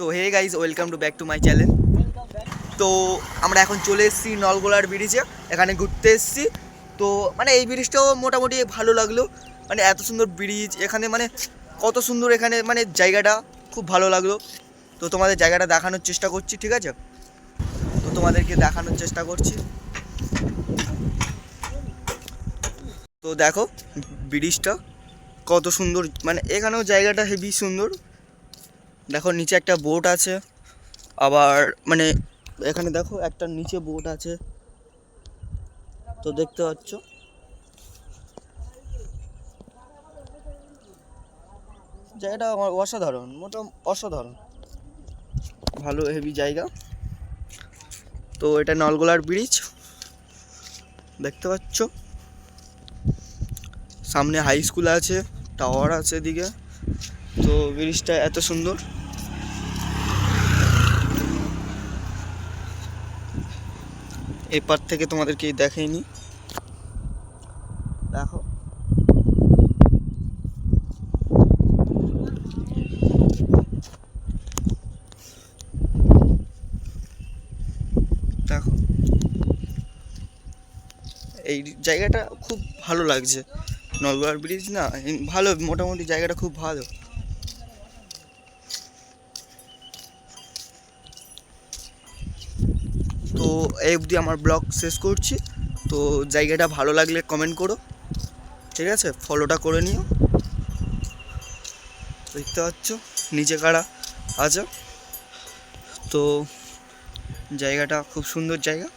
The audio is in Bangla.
তো hey guys welcome to back to my channel তো, আমরা এখন চলে এসেছি নলগোলার ব্রিজে এখানে ঘুরতে এসেছি। তো মানে এই ব্রিজটাও মোটামুটি ভালো লাগল। মানে এত সুন্দর ব্রিজ এখানে মানে কত সুন্দর এখানে মানে জায়গাটা খুব ভালো লাগল। তো, তোমাদের জায়গাটা দেখানোর চেষ্টা করছি, ঠিক আছে? তো, তোমাদেরকে দেখানোর চেষ্টা করছি। তো, দেখো ব্রিজটা কত সুন্দর মানে এখানেও জায়গাটা হেভি সুন্দর। দেখো, নিচে একটা বোট আছে। আবার মানে এখানে দেখো, একটা নিচে বোট আছে। তো দেখতে পাচ্ছ? জায়গাটা আমার অসাধারণ মোটা অসাধারণ। ভালো হেভি জায়গা। তো এটা নলগোলার ব্রিজ দেখতে পাচ্ছ? সামনে হাই স্কুল আছে টাওয়ার আছে এদিকে। তো ব্রিজটা এত সুন্দর। এই পার থেকে তোমাদেরকে দেখাইনি দেখো। দেখো। এই জায়গাটা খুব ভালো লাগছে। নলগড় ব্রিজ না ভালো, মোটামুটি জায়গাটা খুব ভালো। তো এই অবধি আমার ব্লগ শেষ করছি। তো জায়গাটা ভালো লাগলে কমেন্ট করো। ঠিক আছে? ফলোটা করে নিও। দেখতে পাচ্ছ? নিচে কারা আছে? তো জায়গাটা খুব সুন্দর জায়গা।